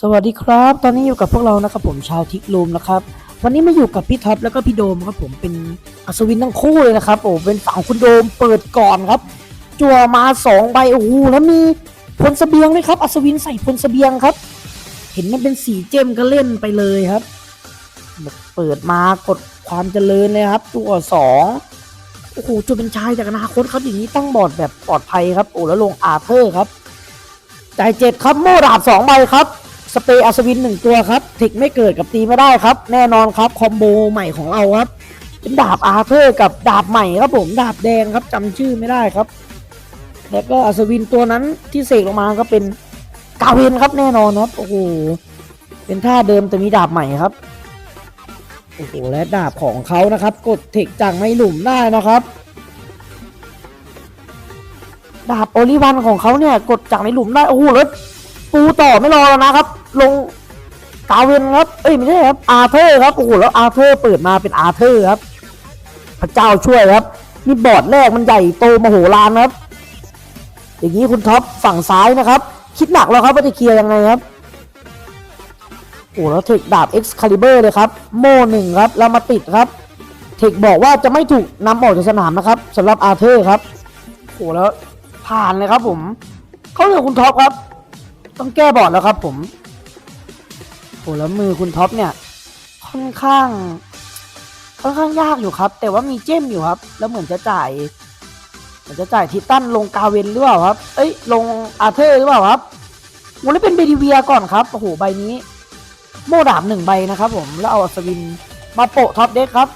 สวัสดีครับ ตอนนี้อยู่กับพวกเรานะครับผมชาวทิกลูมนะครับ วันนี้มาอยู่กับพี่ท็อปแล้วก็พี่โดมครับผมเป็นอัศวินทั้งคู่เลยนะครับโอ้เป็นฝั่งคุณโดมเปิดก่อนครับ จั่วมาสองใบโอ้โหแล้วมีพลเสบียงด้วยครับ อัศวินใส่พลเสบียงครับ เห็นมันเป็นสีเจมก็เล่นไปเลยครับเปิดมากดความเจริญเลยครับตัวสองโอ้โหจะเป็นชายจากอนาคตครับอย่างนี้ตั้งบอร์ดแบบปลอดภัยครับโอ้แล้วลงอาเธอร์ครับจ่ายเจ็ดครับโม่ดาบสองใบครับ สเปรย์อัศวินหนึ่งตัวครับเทคไม่เกิดกับตีไม่ได้ครับ แน่นอนครับคอมโบใหม่ของเราครับ เป็นดาบอาเธอร์กับดาบใหม่ครับผมดาบแดงครับจำชื่อไม่ได้ครับ แล้วก็อัศวินตัวนั้นที่เสกลงมาก็เป็นกาเวนครับแน่นอนครับโอ้โหเป็นท่าเดิมแต่มีดาบใหม่ครับโอ้โหและดาบของเขานะครับ กดเทคจากไม่หลุมได้นะครับ ดาบโอลิวันของเขาเนี่ยกดจากในหลุมได้โอ้โหแล้วปูต่อไม่รอแล้วนะครับ ลงกาเวนครับ เอ้ยไม่ใช่ครับอาเธอร์ครับโอ้โหแล้วอาเธอร์เปิดมาเป็นอาเธอร์ครับ พระเจ้าช่วยครับ นี่บอร์ดแรกมันใหญ่โตมโหฬารครับ อย่างนี้คุณท็อปฝั่งซ้ายนะครับ คิดหนักแล้วครับว่าจะเคลียร์ยังไงครับโอ้แล้วเทคดาบ Excalibur เลยครับ โม่หนึ่งครับแล้วมาติดครับ เทคบอกว่าจะไม่ถูกนำออกจากสนามนะครับสำหรับอาเธอร์ครับโอ้แล้วผ่านเลยครับผม เขาเลือคุณท็อปครับ ต้องแก้บอร์ดแล้วครับผม โอ้แล้วมือคุณท็อปเนี่ย ค่อนข้าง ค่อนข้างยากอยู่ครับ แต่ว่ามีเจมอยู่ครับ แล้วเหมือนจะจ่ายเหมือนจะจ่ายทิตันลงกาเวนหรือเปล่าครับ เอ้ย ลงอาเธอร์หรือเปล่าครับโอ้แล้เป็นเบดิเวียก่อนครับโอ้โหใบนี้ โม่ดาบหนึ่งใบนะครับ ผมแล้วเอาอัศวินมาโปะท็อปเด็กครับ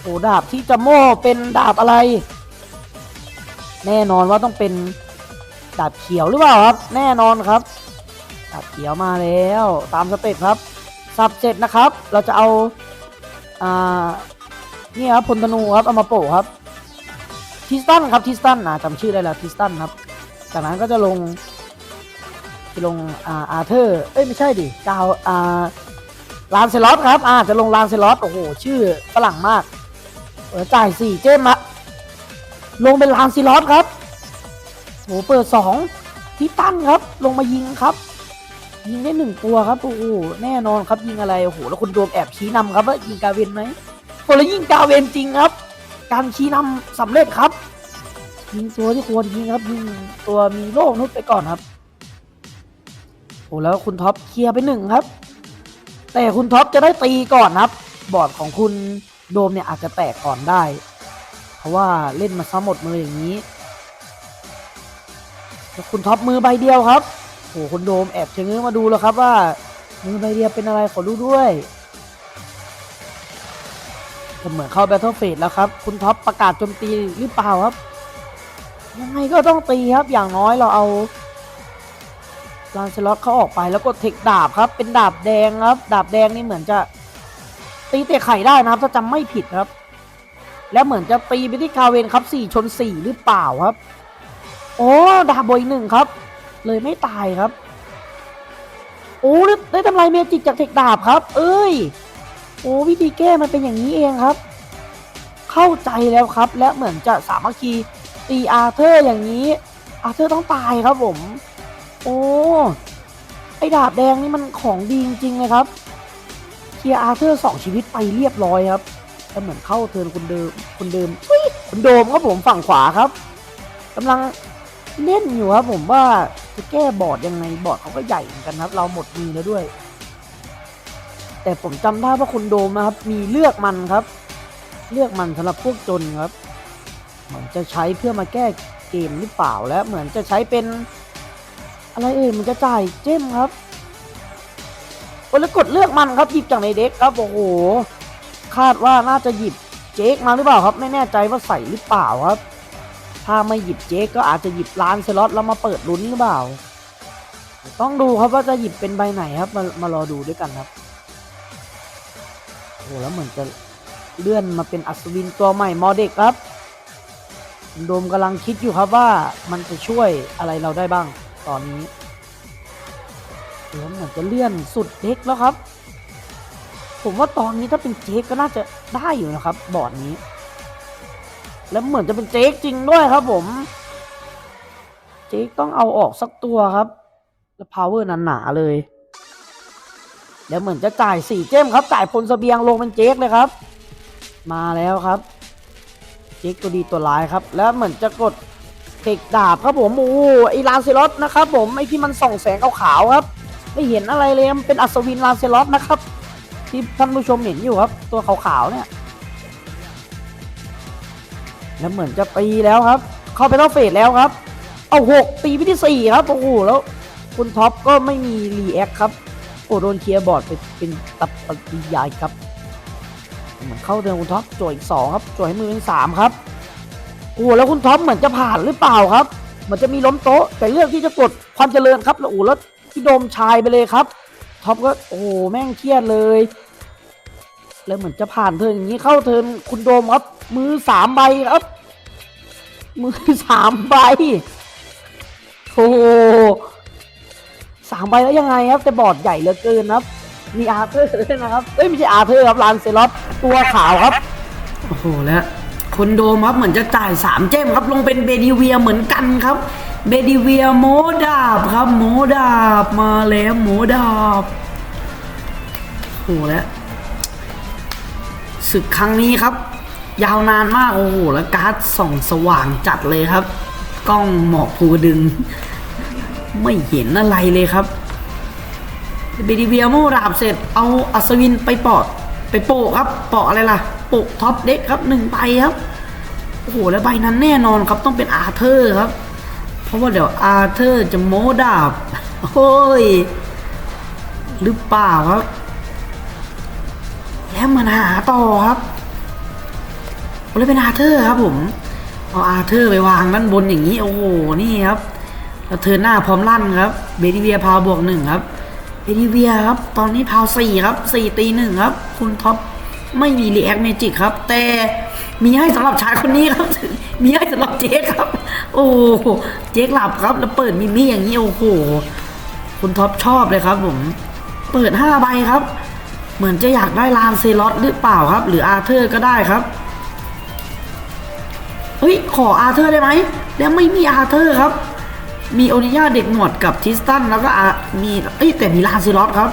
โอ้ดาบที่จะโม่เป็นดาบอะไร แน่นอนว่าต้องเป็นดาบเขียวหรือเปล่าครับ แน่นอนครับ ดาบเขียวมาแล้ว ตามสเต็ปครับ สับเสร็จนะครับ เราจะเอาอ่านี่ครับพลธนูครับเอามาโปะครับทิสตันครับทิสตันอ่าจำชื่อได้แล้วทิสตันครับ จากนั้นก็จะลงจะลงอ่าอาเธอร์เอ้ยไม่ใช่ดิกาวอ่าลานเซลอสครับอ่าจะลงลานเซลอสโอ้โหชื่อฝรั่งมากเออจ่ายสี่เจมอะลงเป็นลานซิลอสครับโหเปิดสองทิตันครับ ลงมายิงครับ ยิงได้หนึ่งตัวครับโอ้โหแน่นอนครับยิงอะไรโอ้โหแล้วคุณโดมแอบชี้นำครับว่ายิงกาเวนไหมโอ้แล้วยิงกาเวนจริงครับ การชี้นำสำเร็จครับ ยิงตัวที่ควรยิงครับยิงตัวมีโล่นุดไปก่อนครับโอ้แล้วคุณท็อปเคลียร์ไปหนึ่งครับ แต่คุณท็อปจะได้ตีก่อนครับ บอร์ดของคุณโดมเนี่ยอาจจะแตกก่อนได้ เพราะว่าเล่นมาซ้ำหมดมืออย่างนี้แล้วคุณท็อปมือใบเดียวครับ โอ้คุณโดมแอบเชงเง้อมาดูแล้วครับว่ามือใบเดียเป็นอะไรขอดูด้วยเหมือนเข้าแบทเทิลเฟสแล้วครับ คุณท็อปประกาศโจมตีหรือเปล่าครับ ยังไงก็ต้องตีครับอย่างน้อยเราเอาลานเซล็อตเขาออกไปแล้วก็เทคดาบครับ เป็นดาบแดงครับ ดาบแดงนี่เหมือนจะตีเตะไข่ได้นะครับ ถ้าจำไม่ผิดครับ แล้วเหมือนจะตีไปที่คาเวนครับสี่ชนสี่หรือเปล่าครับ โอ้ดาบบอยหนึ่งครับ เลยไม่ตายครับ โอ้ได้ได้ทำลายเมจิกจากเทคดาบครับ เอ้ย โอ้วิธีแก้มันเป็นอย่างนี้เองครับ เข้าใจแล้วครับ และเหมือนจะสามัคคีตีอาเธอร์อย่างนี้อาเธอร์ต้องตายครับผม โอ้ไอดาบแดงนี่มันของดีจริงๆเลยครับเคลียร์อาเธอร์สองชีวิตไปเรียบร้อยครับก็เหมือนเข้าเทิร์นคนเดิมคนเดิมอุ๊ยคนโดมครับผมฝั่งขวาครับกำลังเล่นอยู่ครับผมว่า จะแก้บอร์ดยังไงบอร์ดเขาก็ใหญ่เหมือนกันครับ เราหมดมือแล้วด้วย แต่ผมจำได้ว่าคุณโดมนะครับ มีเลือกมันครับ เลือกมันสำหรับพวกจนครับ เหมือนจะใช้เพื่อมาแก้เกมหรือเปล่าและเหมือนจะใช้เป็น อะไรเอ่ยมันจะจ่ายเจมครับโอ้แล้วกดเลือกมันครับหยิบจากในเด็กครับโอ้โหคาดว่าน่าจะหยิบเจคมาหรือเปล่าครับ ไม่แน่ใจว่าใส่หรือเปล่าครับ ถ้าไม่หยิบเจคก็อาจจะหยิบล้านสล็อตแล้วมาเปิดลุ้นหรือเปล่า ต้องดูครับว่าจะหยิบเป็นใบไหนครับ มามารอดูด้วยกันครับโอ้แล้วเหมือนจะเลื่อนมาเป็นอัศวินตัวใหม่มอเด็กครับโดมกำลังคิดอยู่ครับว่ามันจะช่วยอะไรเราได้บ้างตอนนี้แล้วเหมือนจะเลื่อนสุดเด็กแล้วครับ ผมว่าตอนนี้ถ้าเป็นเจคก็น่าจะได้อยู่นะครับ บอร์ดนี้ แล้วเหมือนจะเป็นเจคจริงด้วยครับผม เจคต้องเอาออกสักตัวครับ แล้วพาวเวอร์หนาๆเลย แล้วเหมือนจะจ่ายสี่เจมครับจ่ายพลเสบียงลงเป็นเจ๊กเลยครับ มาแล้วครับ เจ๊กตัวดีตัวร้ายครับ แล้วเหมือนจะกดเทคดาบครับผมโอ้ไอ้ลานเซลอสนะครับผมไอ้ที่มันส่องแสงขาวๆครับ ไม่เห็นอะไรเลยมันเป็นอัศวินลานเซลอสนะครับ ที่ท่านผู้ชมเห็นอยู่ครับ ตัวขาวๆเนี่ย แล้วเหมือนจะตีแล้วครับ เข้าไปต้องเฟสแล้วครับ เอาหกตีไปที่สี่ครับโอ้โหแล้วคุณท็อปก็ไม่มีรีแอคครับโอ้โดนเคลียร์บอร์ดเป็นเป็นตับปฏิยายครับเหมือนเข้าเดินคุณท็อปจวดอีกสองครับจวดให้มือเป็นสามครับโอ้แล้วคุณท็อปเหมือนจะผ่านหรือเปล่าครับเหมือนจะมีล้มโต๊ะ แต่เลือกที่จะกดความเจริญครับแล้วโอ้แล้วที่โดมชายไปเลยครับท็อปก็โอ้แม่งเครียดเลย แล้วเหมือนจะผ่านเทิร์นอย่างนี้เข้าเทิร์นคุณโดมครับ มือสามใบครับ มือสามใบโอ้โหสามใบแล้วยังไงครับแต่บอร์ดใหญ่เหลือเกินครับ มีอาเธอร์ด้วยนะครับเอ้ยไม่ใช่อาเธอร์ครับลานเซลอสตัวขาวครับโอ้โหแล้วคนโดมครับเหมือนจะจ่ายสามเจมครับ ลงเป็นเบดิเวียเหมือนกันครับ เบดิเวียโมดาบครับ โมดาบมาแล้วโมดาบโอ้โหแล้วศึกครั้งนี้ครับ ยาวนานมากโอ้โหแล้วการ์ดส่องสว่างจัดเลยครับ กล้องหมอกภูดึง ไม่เห็นอะไรเลยครับเบดิเวียโมดาบเสร็จเอาอัศวินไปปอดไปโปะครับโปะอะไรล่ะโปะท็อปเด็กครับหนึ่งใบครับโอ้โหแล้วใบนั้นแน่นอนครับต้องเป็นอาร์เธอร์ครับ เพราะว่าเดี๋ยวอาร์เธอร์จะโมดาบโอ้ยหรือเปล่าครับ แล้วมันหาต่อครับ แล้วเป็นอาเธอร์ครับผมเอาอาเธอร์ไปวางด้านบนอย่างนี้ โอ้โหนี่ครับแล้วเธอหน้าพร้อมลั่นครับเบดิเวียพาวบวกหนึ่งครับเอดิเวียครับ ตอนนี้พาวสี่ครับสี่ตีหนึ่งครับ คุณท็อปไม่มีรีแอคเมจิกครับ แต่มีให้สำหรับชายคนนี้ครับ มีให้สำหรับเจ๊ครับ โอ้โหเจ๊หลับครับ แล้วเปิดมิมี่อย่างนี้โอ้โหคุณท็อปชอบเลยครับ ผม เปิดห้าใบครับ เหมือนจะอยากได้ลานเซลอสหรือเปล่าครับ หรืออาเธอร์ก็ได้ครับ ฮ้ย ขออาร์เธอร์ได้ไหม แล้วไม่มีอาร์เธอร์ครับ มีโอนิยาเด็กหนวดกับทิสตันแล้วก็มีเอ้ยแต่มีลานเซลอสครับ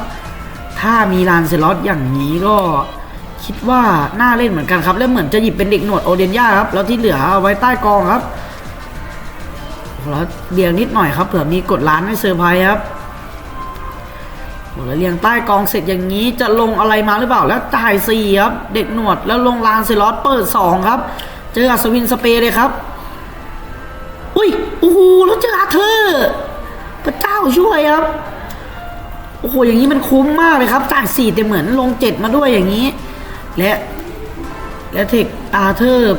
ถ้ามีลานเซลอสอย่างนี้ก็คิดว่าน่าเล่นเหมือนกันครับ แล้วเหมือนจะหยิบเป็นเด็กหนวดโอเดนยาครับ แล้วที่เหลือเอาไว้ใต้กองครับแล้วเรียงนิดหน่อยครับเผื่อมีกดล้านให้เซอร์ไพรส์ครับโอ้แล้วเรียงใต้กองเสร็จอย่างนี้จะลงอะไรมาหรือเปล่า แล้วจ่ายสี่ครับ เด็กหนวดแล้วลงลานเซลอสเปิดสองครับ เจออัศวินสเปร์เลยครับ อุ้ย โอ้โห แล้วเจออาเธอร์ พระเจ้าช่วยครับ โอ้โห อย่างนี้มันคุ้มมากเลยครับจ่ายสี่แต่เหมือนลงเจ็ดมาด้วยอย่างนี้ และ และเทคอาเธอร์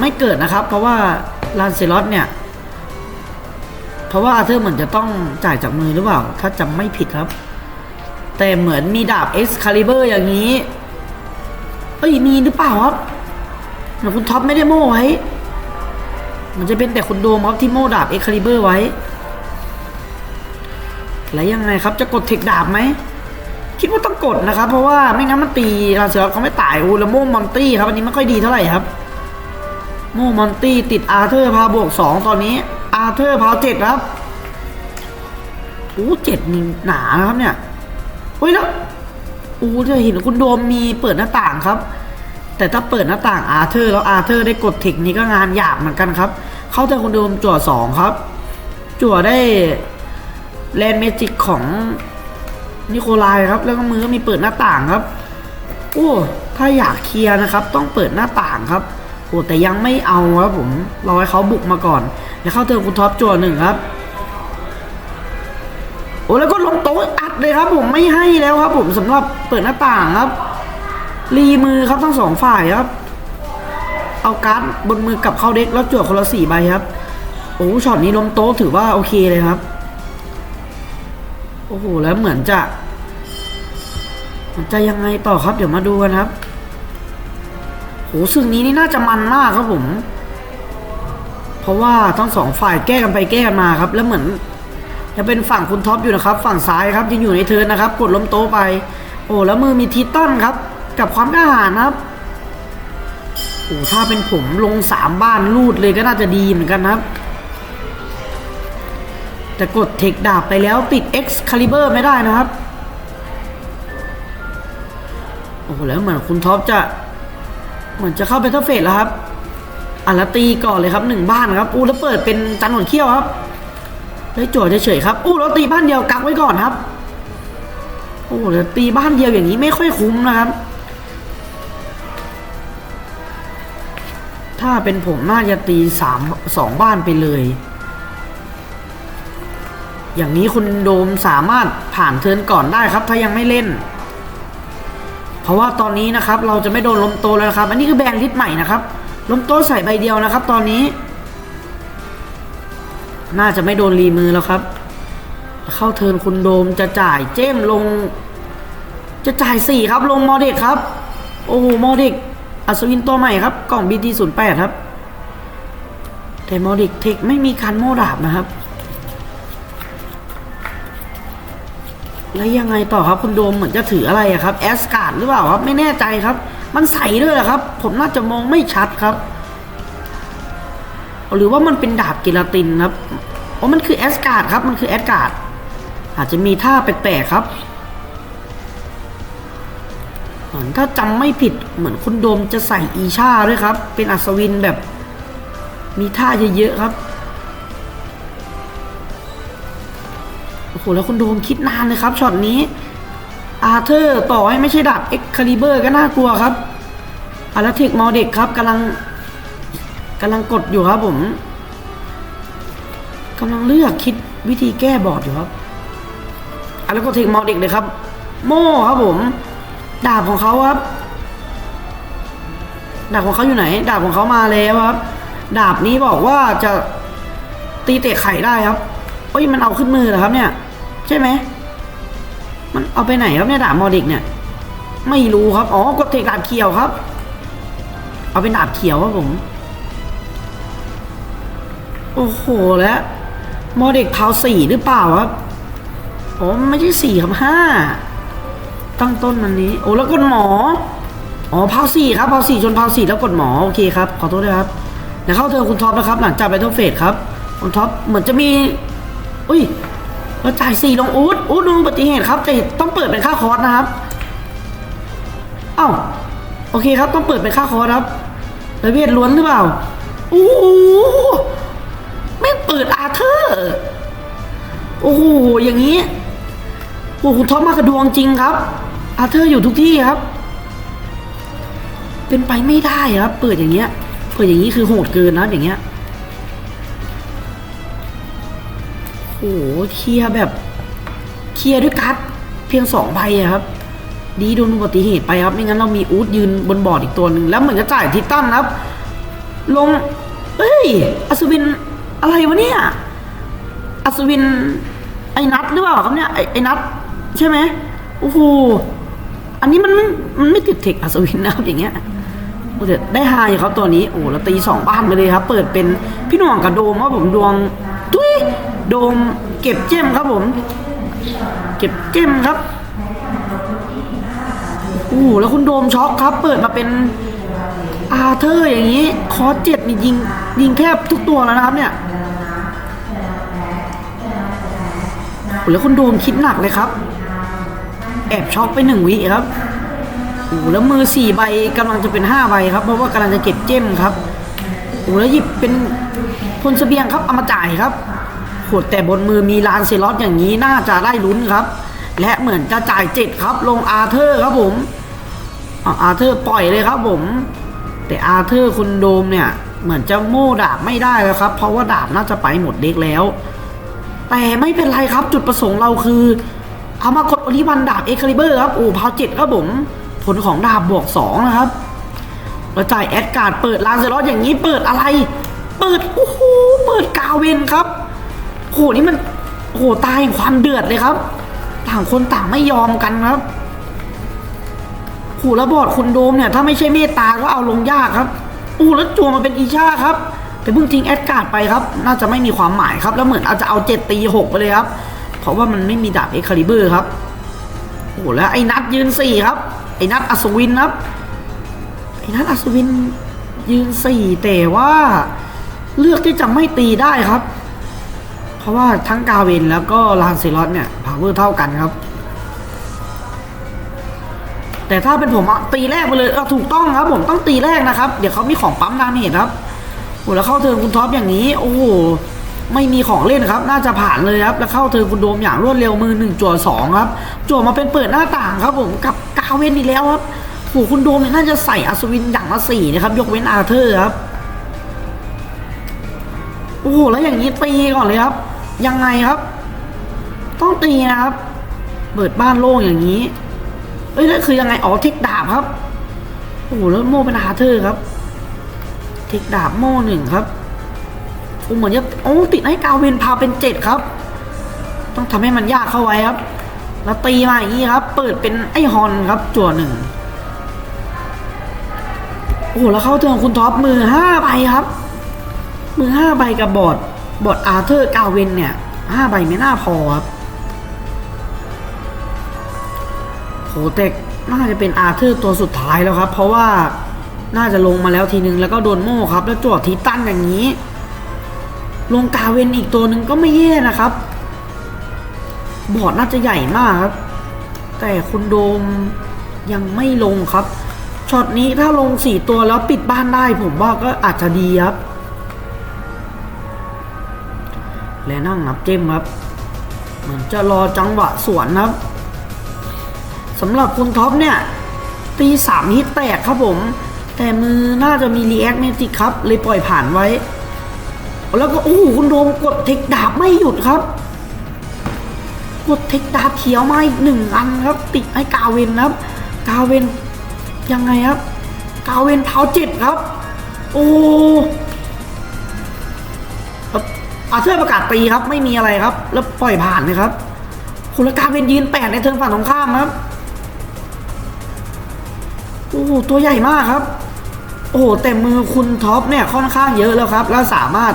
ไม่เกิดนะครับ เพราะว่าลานเซลอสเนี่ย เพราะว่าอาเธอร์เหมือนจะต้องจ่ายจากมือหรือเปล่า ถ้าจำไม่ผิดครับ แต่เหมือนมีดาบเอ็กซ์คาลิเบอร์อย่างนี้ เอ้ย มีหรือเปล่าครับ หมือนคุณท็อปไม่ได้โม้ไว้ มันจะเป็นแต่คุณโดมครับที่โม่ดาบเอ็กคาลิเบอร์ไว้ แล้วยังไงครับจะกดเทคดาบไหม คิดว่าต้องกดนะครับ เพราะว่าไม่งั้นมันตีลาเซอร์เขาไม่ตายอูล้วโม่มอนตี้ครับอันนี้ไม่ค่อยดีเท่าไหร่ครับ โม่มอนตี้ติดอาร์เธอร์พาบวกสองตอนนี้ อาร์เธอร์พาเจ็ดครับโอ้เจ็ดนี่หนานะครับเนี่ยเฮ้ยแล้วโอ้จะเห็นคุณโดมมีเปิดหน้าต่างครับ แต่ถ้าเปิดหน้าต่างอาร์เธอร์แล้วอาร์เธอร์ได้กดเทคนี้ก็งานหยาบเหมือนกันครับ เข้าแต่คนเดิมจั่วสองครับ จั่วได้แลนเมจิกของนิโคลายครับ แล้วก็มือก็มีเปิดหน้าต่างครับ โอ้ ถ้าอยากเคลียร์นะครับ ต้องเปิดหน้าต่างครับโอ้แต่ยังไม่เอาครับผมรอให้เขาบุกมาก่อน แล้วเข้าเติมคุณท็อปจั่วหนึ่งครับโอ้แล้วก็ลงโต๊ะอัดเลยครับ ผมไม่ให้แล้วครับ ผมสำหรับเปิดหน้าต่างครับ รีมือครับทั้งสองฝ่ายครับ เอาการ์ดบนมือกลับเข้าเด็กแล้วจวดคนละสี่ใบครับ โอ้ช็อตนี้ล้มโต๊ะถือว่าโอเคเลยครับ โอ้โหแล้วเหมือนจะมันจะยังไงต่อครับ เดี๋ยวมาดูกันครับโหซึ่งนี้นี่น่าจะมันมากครับผม เพราะว่าทั้งสองฝ่ายแก้กันไปแก้กันมาครับ แล้วเหมือนจะเป็นฝั่งคุณท็อปอยู่นะครับ ฝั่งซ้ายครับยังอยู่ในเทิร์นนะครับ กดล้มโต๊ะไป โอ้แล้วมือมีทิตันครับ กับความกล้าหาญครับโอ้ถ้าเป็นผมลงสามบ้านรูดเลยก็น่าจะดีเหมือนกันครับ แต่กดเทคดาบไปแล้วติด X Caliber ไม่ได้นะครับ โอ้โหแล้วเหมือนคุณท็อปจะ เหมือนจะเข้าไปเทอร์เฟสแล้วครับอะแล้วตีก่อนเลยครับหนึ่งบ้านครับอู้แล้วเปิดเป็นจันหนวดเขี้ยวครับได้จั่วเฉยๆครับอู้แล้วตีบ้านเดียวกักไว้ก่อนครับ โอ้แล้วตีบ้านเดียวอย่างนี้ไม่ค่อยคุ้มนะครับ ถ้าเป็นผมน่าจะตีสามสองบ้านไปเลย อย่างนี้คุณโดมสามารถผ่านเทิร์นก่อนได้ครับ ถ้ายังไม่เล่น เพราะว่าตอนนี้นะครับ เราจะไม่โดนลมโตแล้วครับ อันนี้คือแบรนด์ลิสต์ใหม่นะครับลมโตใส่ใบเดียวนะครับ ตอนนี้ น่าจะไม่โดนรีมือแล้วครับ เข้าเทิร์นคุณโดมจะจ่ายเจ้มลง จะจ่ายสี่ครับ ลงมอเด็กครับ โอ้โหมอเด็ก อัศวินตัวใหม่ครับ กล่อง BT 0 8 ครับ แต่มอเด็กเทคไม่มีคันโมดาบนะครับ แล้วยังไงต่อครับคุณโดมเหมือนจะถืออะไรครับแอสการ์ดหรือเปล่าครับ ไม่แน่ใจครับ มันใสด้วยเหรอครับ ผมน่าจะมองไม่ชัดครับ หรือว่ามันเป็นดาบกิลาตินครับอ๋อมันคือแอสการ์ดครับ มันคือแอสการ์ดอาจจะมีท่าแปลกๆครับ เหมือนถ้าจำไม่ผิดเหมือนคุณโดมจะใส่อีชาด้วยครับ เป็นอัศวินแบบ มีท่าเยอะๆครับโอ้โหแล้วคุณโดมคิดนานเลยครับช็อตนี้อาเธอร์ต่อให้ไม่ใช่ดาบเอ็กคาลิเบอร์ก็น่ากลัวครับอาราเทคมอเด็กครับกำลังกำลังกดอยู่ครับผมกำลังเลือกคิดวิธีแก้บอร์ดอยู่ครับอาแล้วก็เทคมอเด็กเลยครับ โม่ครับผม ดาบของเขาครับดาบของเขาอยู่ไหน ดาบของเขามาแล้วครับ ดาบนี้บอกว่าจะตีเตะไข่ได้ครับเอ้ยมันเอาขึ้นมือเหรอครับเนี่ย ใช่ไหมมันเอาไปไหนครับเนี่ยดาบมอดิกเนี่ย ไม่รู้ครับอ๋อกดเทคดาบเขียวครับ เอาเป็นดาบเขียวครับผมโอ้โหแล้วมอเด็กเผาสี่หรือเปล่าครับอ๋อไม่ใช่สี่ครับห้า ตั้งต้นมันนี้ โอ้แล้วกดหมอ อ๋อเผาสี่ครับเผาสี่ชนเผาสี่แล้วกดหมอโอเคครับขอโทษด้วยครับเดี๋ยวเข้าเธอคุณท็อปนะครับ หลังจากไปทอร์เฟสครับคุณท็อปเหมือนจะมี อุ้ยเราจ่ายสี่ลงอูดอูดดูอุบัติเหตุครับแต่ต้องเปิดเป็นค่าคอร์สนะครับเอ้าโอเคครับต้องเปิดเป็นค่าคอร์สครับระเบียดล้วนหรือเปล่าโอ้โหไม่เปิดอาเธอร์โอ้โหอย่างนี้โอ้โหคุณท็อปมากระดวงจริงครับ อาเธอร์อยู่ทุกที่ครับ เป็นไปไม่ได้ครับ เปิดอย่างเงี้ย เปิดอย่างนี้คือโหดเกินนะอย่างเงี้ย โอ้โหเคลียร์แบบ เคลียร์ด้วยการ์ดเพียงสองใบครับ ดีโดนอุบัติเหตุไปครับ ไม่งั้นเรามีอูดยืนบนบอร์ดอีกตัวหนึ่งแล้วเหมือนจะจ่ายทิตตันครับ ลง เฮ้ย อัศวินอะไรวะเนี่ย อัศวินไอ้นัทหรือเปล่าครับเนี่ย ไอ้ไอ้นัทใช่ไหมโอ้โห นนี้มันมันไม่ติดเทคอัศวินนะครับอย่างเงี้ยโอ้แต่ได้ฮาอยู่ครับตัวนี้โอ้เราตีสองบ้านไปเลยครับ เปิดเป็นพี่หน่วงกับโดมครับผมดวงทุยโดมเก็บเจมครับผม เก็บเจมครับโอ้แล้วคุณโดมช็อกครับ เปิดมาเป็นอาเธอร์อย่างนี้ คอเจ็ดนี่ยิงยิงแทบทุกตัวแล้วนะครับเนี่ยแล้วคุณโดมคิดหนักเลยครับ แอบช็อกไปหนึ่งวิครับโอ้แล้วมือสี่ใบกำลังจะเป็นห้าใบครับ เพราะว่ากำลังจะเก็บเจมครับโอ้แล้วหยิบเป็นพลเสบียงครับเอามาจ่ายครับโหดแต่บนมือมีลานเซลอสอย่างนี้น่าจะได้ลุ้นครับ และเหมือนจะจ่ายเจ็ดครับ ลงอาเธอร์ครับผมอะอาเธอร์ปล่อยเลยครับผม แต่อาเธอร์คุณโดมเนี่ย เหมือนจะโม่ดาบไม่ได้แล้วครับ เพราะว่าดาบน่าจะไปหมดเด็กแล้ว แต่ไม่เป็นไรครับจุดประสงค์เราคือ เอามากดอลิวันดาบเอคาลิเบอร์ครับโอ้พาวเจ็ดครับผมผลของดาบบวกสองนะครับแล้วจ่ายแอดการ์ดเปิดลานเซลอสอย่างนี้เปิดอะไร เปิดโอ้โหเปิดกาเวนครับโอ้โหนี่มันโอ้โหตายความเดือดเลยครับ ต่างคนต่างไม่ยอมกันครับโอ้โหแล้วบอดคุณโดมเนี่ย ถ้าไม่ใช่เมตตาก็เอาลงยากครับโอ้แล้วจัวมาเป็นอีชาครับแต่เพิ่งทิ้งแอดการ์ดไปครับ น่าจะไม่มีความหมายครับ แล้วเหมือนอาจจะเอาเจ็ดตีหกไปเลยครับ เพราะว่ามันไม่มีดาบเอ็กคาลิเบอร์ครับโอ้โหแล้วไอ้นัดยืนสี่ครับ ไอ้นัดอัศวินครับไอ้นัดอัศวินยืนสี่แต่ว่าเลือกที่จะไม่ตีได้ครับ เพราะว่าทั้งกาเวนแล้วก็ลานเซลอสเนี่ยพาวเวอร์เท่ากันครับ แต่ถ้าเป็นผมตีแรกไปเลยเถูกต้องครับ ผมต้องตีแรกนะครับ เดี๋ยวเขามีของปั๊มดาเมจครับโอ้แล้วเข้าเทิร์นคุณท็อปอย่างนี้ โอ้โห ไม่มีของเล่นครับ น่าจะผ่านเลยครับ แล้วเข้าเทิร์นคุณโดมอย่างรวดเร็วมือหนึ่งจั่วสองครับจั่วมาเป็นเปิดหน้าต่างครับผมกับกาเวนอีกแล้วครับโอ้คุณโดมเนี่ยน่าจะใส่อัศวินอย่างละสี่นะครับ ยกเว้นอาเธอร์ครับโอ้โหแล้วอย่างนี้ตีก่อนเลยครับ ยังไงครับ ต้องตีนะครับ เปิดบ้านโล่งอย่างนี้ เอ้ยนั่นคือยังไงอ๋อเทคดาบครับโอ้โหแล้วโม่เป็นอาเธอร์ครับ เทคดาบโม่หนึ่งครับ เหมือนจะโอ้ติดให้กาเวนพาเป็นเจ็ดครับ ต้องทำให้มันยากเข้าไว้ครับ แล้วตีมาอย่างนี้ครับ เปิดเป็นไอฮอนครับจั่วหนึ่งโอ้โหแล้วเข้าเทิร์นคุณท็อปมือห้าใบครับ มือห้าใบกับบอร์ดบอร์ดอาร์เธอร์กาเวนเนี่ยห้าใบไม่น่าพอครับโหแต่น่าจะเป็นอาร์เธอร์ตัวสุดท้ายแล้วครับ เพราะว่าน่าจะลงมาแล้วทีนึงแล้วก็โดนโม่ครับ แล้วจวดทีตั้นอย่างนี้ ลงกาเวนอีกตัวหนึ่งก็ไม่แย่นะครับ บอร์ดน่าจะใหญ่มากครับ แต่คุณโดมยังไม่ลงครับช็อตนี้ถ้าลงสี่ตัวแล้วปิดบ้านได้ผมว่าก็อาจจะดีครับ และนั่งนับเจมครับ เหมือนจะรอจังหวะสวนครับสำหรับคุณท็อปเนี่ย ตีสามฮิตแตกครับผม แต่มือน่าจะมีรีแอคเมติกครับ เลยปล่อยผ่านไว้ แล้วก็โอ้โหคุณโดมกดเทคดาบไม่หยุดครับ กดเทคดาบเขียวมาอีกหนึ่งอันครับ ติดให้กาเวนครับ กาเวนยังไงครับ กาเวนเท้าเจ็ดครับ โอ้ครับอาเธอร์ประกาศตีครับ ไม่มีอะไรครับ แล้วปล่อยผ่านเลยครับคุณละกาเวนยืนแปดในเทิร์นฝั่งตรงข้ามครับโอ้ตัวใหญ่มากครับ โอ้แต่มือคุณท็อปเนี่ยค่อนข้างเยอะแล้วครับ แล้วสามารถ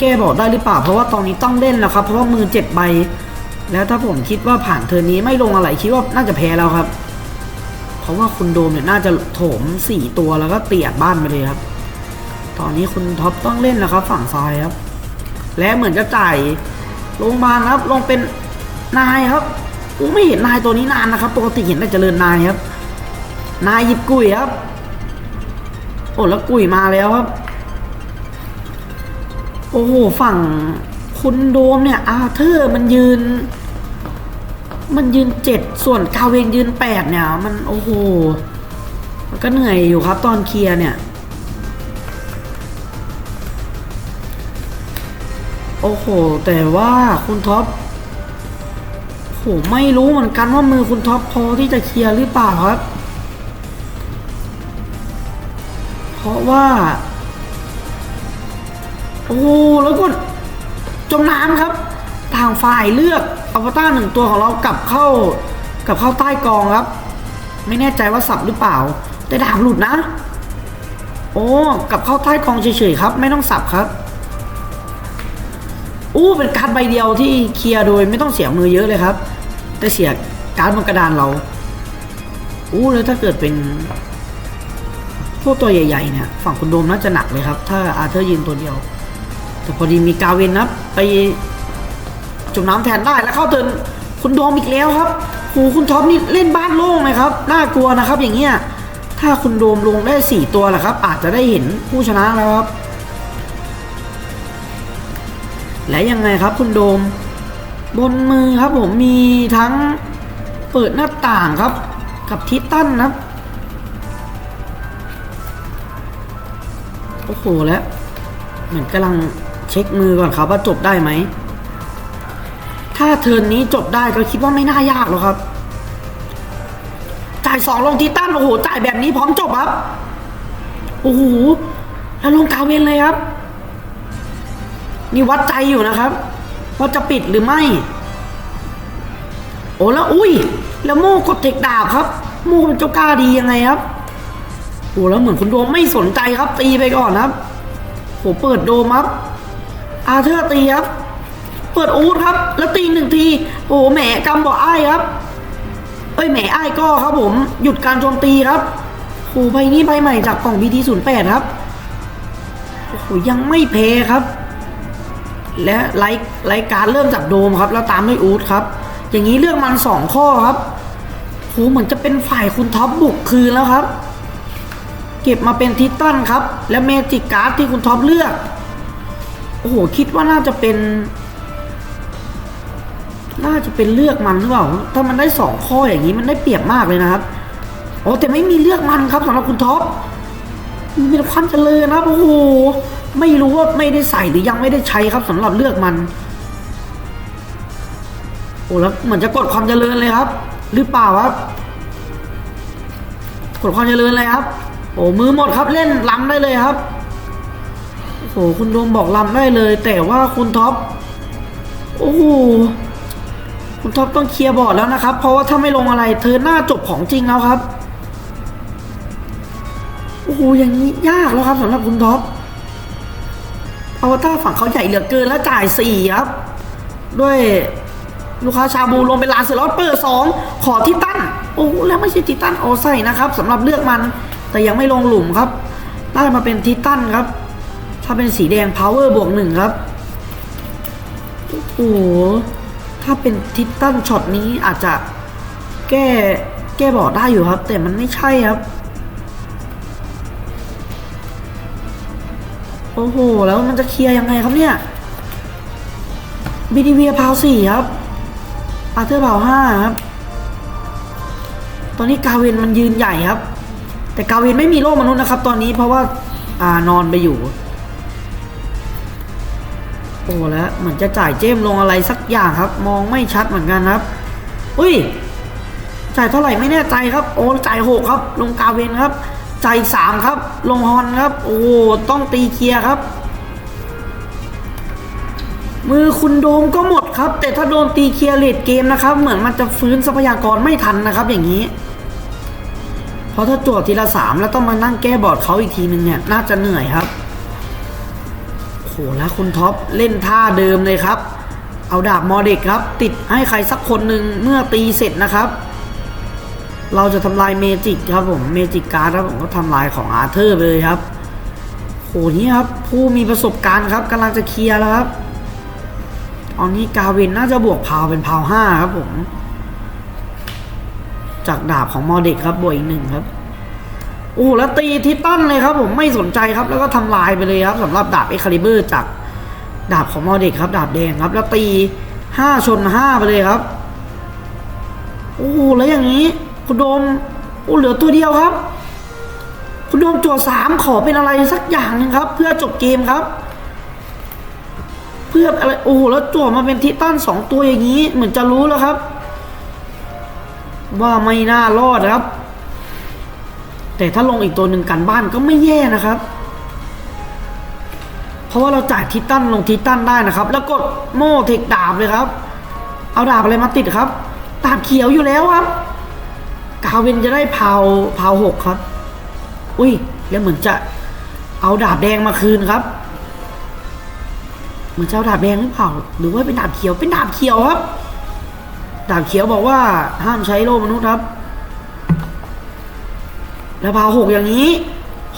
แก้บอดได้หรือเปล่า เพราะว่าตอนนี้ต้องเล่นแล้วครับ เพราะว่ามือเจ็ดใบ แล้วถ้าผมคิดว่าผ่านเทอร์นี้ไม่ลงอะไรคิดว่าน่าจะแพ้แล้วครับ เพราะว่าคุณโดมเนี่ยน่าจะโถมสี่ตัวแล้วก็เตียดบ้านไปเลยครับ ตอนนี้คุณท็อปต้องเล่นแล้วครับ ฝั่งซ้ายครับ และเหมือนจะจ่ายลงมาครับ ลงเป็นนายครับอู้ไม่เห็นนายตัวนี้นานนะครับ ปกติเห็นแต่เจริญนายครับ นายหยิบกุยครับ โอ้แล้วกุยมาแล้วครับ โอ้โหฝั่งคุณโดมเนี่ยอาเธอร์มันยืน มันยืนเจ็ดส่วนกาเวนยืนแปดเนี่ย มันโอ้โห มันก็เหนื่อยอยู่ครับตอนเคลียร์เนี่ย โอ้โห แต่ว่าคุณท็อปโหไม่รู้เหมือนกันว่ามือคุณท็อปพอที่จะเคลียร์หรือเปล่าครับ เพราะว่า โอ้โหแล้วก็จมน้ำครับทางฝ่ายเลือกอวตารหนึ่งตัวของเรากลับเข้ากลับเข้าใต้กองครับ ไม่แน่ใจว่าสับหรือเปล่า แต่ดาบหลุดนะ โอ้กลับเข้าใต้กองเฉยๆครับ ไม่ต้องสับครับอู้เป็นการ์ดใบเดียวที่เคลียร์โดยไม่ต้องเสียมือเยอะเลยครับ แต่เสียการ์ดบนกระดานเราอู้แล้วถ้าเกิดเป็นพวกตัวใหญ่ๆเนี่ยฝั่งคุณโดมน่าจะหนักเลยครับ ถ้าอาร์เธอร์ยืนตัวเดียว พอดีมีกาเวนนะครับ ไปจมน้ำแทนได้แล้วเข้าเตือนคุณโดมอีกแล้วครับโหคุณท็อปนี่เล่นบ้านโล่งเลยครับน่ากลัวนะครับ อย่างเงี้ยถ้าคุณโดมลงได้สี่ตัวแหละครับ อาจจะได้เห็นผู้ชนะแล้วครับ และยังไงครับคุณโดม บนมือครับผมมีทั้งเปิดหน้าต่างครับ กับทิตตันนะครับโอ้โหแล้วเหมือนกำลัง เช็คมือก่อนครับว่าจบได้ไหม ถ้าเทิร์นนี้จบได้ก็คิดว่าไม่น่ายากหรอกครับ จ่ายสองลงทิตตันโอ้โหจ่ายแบบนี้พร้อมจบครับ โอ้โหแล้วลงกาเวนเลยครับ นี่วัดใจอยู่นะครับว่าจะปิดหรือไม่ โอ้แล้วอุ้ย แล้วโม่กดเทคดาบครับ โม่เป็นเจ้ากล้าดียังไงครับโอ้แล้วเหมือนคุณโดมไม่สนใจครับตีไปก่อนครับโหเปิดโดมครับ อาเธอร์ตีครับ เปิดอูดครับ แล้วตีหนึ่งที โอ้แหมกำบอกอ้ายครับเอ้ยแหมอ้ายก็ครับผม หยุดการโจมตีครับโอ้ใบนี้ใบใหม่จากกล่อง BT 0 8ครับโอ้โหยังไม่แพ้ครับ และไลท์ไลท์การดเริ่มจากโดมครับ แล้วตามด้วยอูดครับ อย่างนี้เลือกมันสองข้อครับโหเหมือนจะเป็นฝ่ายคุณท็อปบุกคืนแล้วครับ เก็บมาเป็นทิตตันครับ และเมจิกการ์ดที่คุณท็อปเลือก โอ้โหคิดว่าน่าจะเป็น น่าจะเป็นเลือกมันหรือเปล่า ถ้ามันได้สองข้ออย่างนี้มันได้เปรียบมากเลยนะครับโอ้แต่ไม่มีเลือกมันครับสำหรับคุณท็อปมันเป็นความเจริญนะโอ้โหไม่รู้ว่าไม่ได้ใส่หรือยังไม่ได้ใช้ครับสำหรับเลือกมัน โอ้แล้วเหมือนจะกดความเจริญเลยครับ หรือเปล่าครับ กดความเจริญเลยครับ โอ้มือหมดครับเล่นล้ำได้เลยครับ โอ้โหคุณโดมบอกลำได้เลย แต่ว่าคุณท็อปโอ้โหคุณท็อปต้องเคลียร์บอร์ดแล้วนะครับ เพราะว่าถ้าไม่ลงอะไรเธอหน้าจบของจริงแล้วครับโอ้โหอย่างนี้ยากแล้วครับสำหรับคุณท็อปอวตารฝั่งเขาใหญ่เหลือเกินแล้วจ่ายสี่ครับ ด้วยลูกค้าชาบูลงเป็นลานเสร็จแล้วเปิดสองขอทิตันโอ้แล้วไม่ใช่ทิตันโอใส่นะครับสำหรับเลือกมัน แต่ยังไม่ลงหลุมครับ ได้มาเป็นทิตันครับ ถ้าเป็นสีแดง power บวกหนึ่งครับ โอ้โห ถ้าเป็นทิตตันช็อตนี้อาจจะแก้แก้บอดได้อยู่ครับ แต่มันไม่ใช่ครับ โอ้โห แล้วมันจะเคลียร์ยังไงครับเนี่ยบีดีเวียพาวสี่ครับอาร์เธอร์พาวห้าครับ ตอนนี้กาเวนมันยืนใหญ่ครับ แต่กาเวนไม่มีโล่มนุษย์นะครับ ตอนนี้เพราะว่าอ่านอนไปอยู่ อ้แล้วเหมือนจะจ่ายเจมลงอะไรสักอย่างครับ มองไม่ชัดเหมือนกันครับอุ้ยจ่ายเท่าไหร่ไม่แน่ใจครับ โอ้จ่ายหกครับ ลงกาเวนครับจ่ายสามครับ ลงฮอนครับ โอ้ต้องตีเคลียร์ครับ มือคุณโดมก็หมดครับ แต่ถ้าโดนตีเคลียร์เลดเกมนะครับ เหมือนมันจะฟื้นทรัพยากรไม่ทันนะครับ อย่างนี้เพราะถ้าจวดทีละสามแล้วต้องมานั่งแก้บอร์ดเขาอีกทีนึงเนี่ยน่าจะเหนื่อยครับ หแล้วคุณท็อปเล่นท่าเดิมเลยครับ เอาดาบมอเด็กครับ ติดให้ใครสักคนหนึ่งเมื่อตีเสร็จนะครับ เราจะทำลายเมจิกครับผมเมจิกการ์ดครับผมก็ทำลายของอาร์เธอร์ไปเลยครับโหนี่ครับผู้มีประสบการณ์ครับกำลังจะเคลียร์แล้วครับตอนนี้กาเวนน่าจะบวกพาวเป็นพาวห้าครับผม จากดาบของมอเด็กครับบวกอีกหนึ่งครับ โอ้โหแล้วตีทิตันเลยครับผมไม่สนใจครับ แล้วก็ทำลายไปเลยครับสำหรับดาบเอ็กคาลิเบอร์จากดาบของมอเด็กครับ ดาบแดงครับ แล้วตีห้าชนห้าไปเลยครับ โอ้โหแล้วอย่างนี้ คุณโดมโอ้เหลือตัวเดียวครับ คุณโดมจั่วสามขอเป็นอะไรสักอย่างนึงครับ เพื่อจบเกมครับ เพื่ออะไรโอ้โหแล้วจั่วมาเป็นทิตันสองตัวอย่างนี้ เหมือนจะรู้แล้วครับ ว่าไม่น่ารอดครับ แต่ถ้าลงอีกตัวหนึ่งกันบ้านก็ไม่แย่นะครับ เพราะว่าเราจ่ายทิตันลงทิตันได้นะครับ แล้วกดโม่เทคดาบเลยครับ เอาดาบอะไรมาติดครับดาบเขียวอยู่แล้วครับ กาเวนจะได้พาวพาหกครับ อุ้ยแล้วเหมือนจะเอาดาบแดงมาคืนครับเหมือนจะเอาดาบแดงหรือเปล่าหรือว่าเป็นดาบเขียวเป็นดาบเขียวครับ ดาบเขียวบอกว่าห้ามใช้โล่มนุษย์ครับ แล้วพาหกอย่างนี้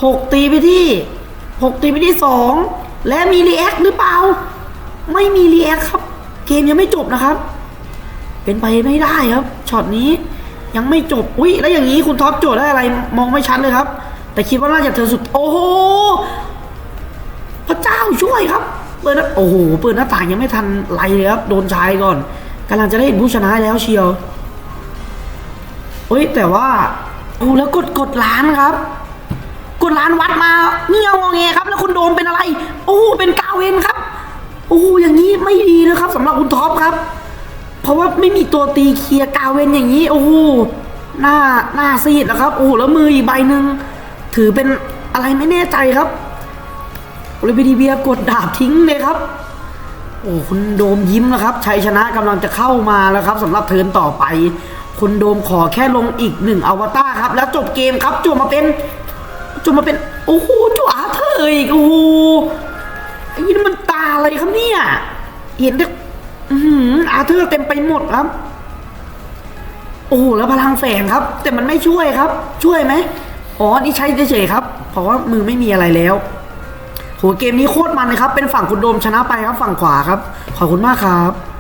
หกตีไปที่หกตีไปที่สองและมีรีแอคหรือเปล่า ไม่มีรีแอคครับ เกมยังไม่จบนะครับ เป็นไปไม่ได้ครับช็อตนี้ยังไม่จบอุ้ยแล้วอย่างนี้คุณท็อปโจทย์ได้อะไร มองไม่ชัดเลยครับ แต่คิดว่าน่าจะเธอสุด โอ้โหพระเจ้าช่วยครับเปิดน้าโอ้โหเปิดหน้าต่างยังไม่ทันไรเลยครับโดนชายก่อนกำลังจะได้เห็นผู้ชนะแล้วเชียวเฮ้ยแต่ว่า อ้แล้วกดกดล้านครับ กดล้านวัดมาเงี้ยวงอแงครับ แล้วคุณโดมเป็นอะไร โอ้เป็นกาเวนครับ โอ้อย่างนี้ไม่ดีนะครับสำหรับคุณท็อปครับ เพราะว่าไม่มีตัวตีเคลียร์กาเวนอย่างนี้ โอ้หน้าหน้าซีดแล้วครับ โอ้แล้วมืออีกใบหนึ่งถือเป็นอะไรไม่แน่ใจครับโอลิเวียกดดาบทิ้งเลยครับ โอ้คุณโดมยิ้มนะครับชัยชนะกำลังจะเข้ามาแล้วครับสำหรับเทิร์นต่อไป คุณโดมขอแค่ลงอีกหนึ่งอวตารครับ แล้วจบเกมครับจบมาเป็นจบมาเป็น โอ้โหจวอาเธอร์อีกโอ้โหไอ้นี่มันตาอะไรครับเนี่ย เห็นแต่อื้อหือาเธอร์เต็มไปหมดครับ โอ้โหแล้วพลังแฝงครับ แต่มันไม่ช่วยครับ ช่วยไหมอ๋อนี่ใช้เฉยๆครับเพราะว่ามือไม่มีอะไรแล้วโหเกมนี้โคตรมันเลยครับ เป็นฝั่งคุณโดมชนะไปครับ ฝั่งขวาครับ ขอบคุณมากครับ